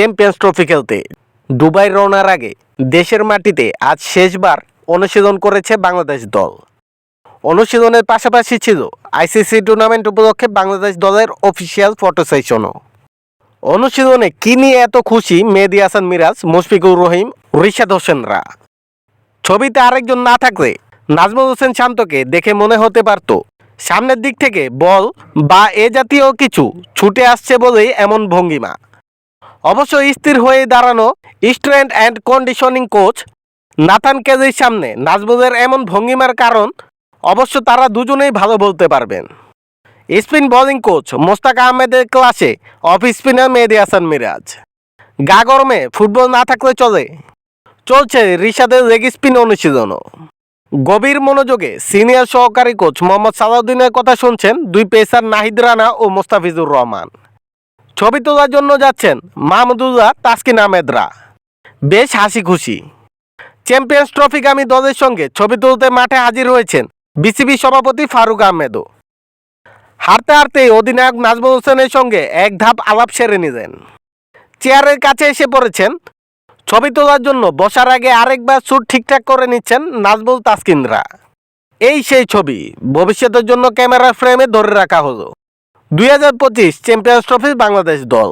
Champions Trophy খেলতে। Dubai রওনার আগে দেশের মাটিতে আজ শেষবার অনুশীলন করেছে বাংলাদেশ দল। অনুশীলনের পাশাপাশি ছিল আইসিসি টুর্নামেন্ট উপলক্ষে বাংলাদেশ দলের অফিসিয়াল ফটো সেশনও। অনুশীলনে কি নিয়ে এত খুশি মেহেদি হাসান মিরাজ, মুশফিকুর রহিম, রিশাদ হোসেনরা? ছবিতে আরেকজন না থাকলে নাজমুল হোসেন শান্তকে দেখে মনে হতে পারত, সামনের দিক থেকে বল বা এ জাতীয় কিছু ছুটে আসছে বলেই এমন ভঙ্গিমা। অবশ্য স্থির হয়ে দাঁড়ানো strength and conditioning coach. Nathan কেজের সামনে নাজমুলের এমন ভঙ্গিমার কারণ অবশ্য তারা দুজনেই ভালো বলতে পারবেন। স্পিন বোলিং কোচ মোস্তাক আহমেদের ক্লাসে অফ স্পিনার মেহেদি হাসান মিরাজ। গা গরমে ফুটবল না থাকলে চলে। চলছে রিশাদের লেগ স্পিন অনুশীলনও। গভীর মনোযোগে সিনিয়র সহকারী কোচ মোহাম্মদ সালাউদ্দিনের কথা শুনছেন দুই পেসার নাহিদ রানা ও মোস্তাফিজুর রহমান। ছবি তোলার জন্য যাচ্ছেন মাহমুদুল্লাহ তাসকিন আহমেদরা। বেশ হাসি খুশি চ্যাম্পিয়ন্স ট্রফিগামী দলের সঙ্গে ছবি তুলতে মাঠে হাজির হয়েছেন বিসিবি সভাপতি ফারুক আহমেদও। হারতে হারতে অধিনায়ক নাজমুল হোসেনের সঙ্গে এক ধাপ আলাপ সেরে নিলেন। চেয়ারের কাছে এসে পড়েছেন। ছবি তোলার জন্য বসার আগে আরেকবার সুট ঠিকঠাক করে নিচ্ছেন নাজমুল তাসকিনরা। এই সেই ছবি। ভবিষ্যতের জন্য ক্যামেরার ফ্রেমে ধরে রাখা হলো। দুই হাজার পঁচিশ চ্যাম্পিয়ন্স ট্রফির বাংলাদেশ দল।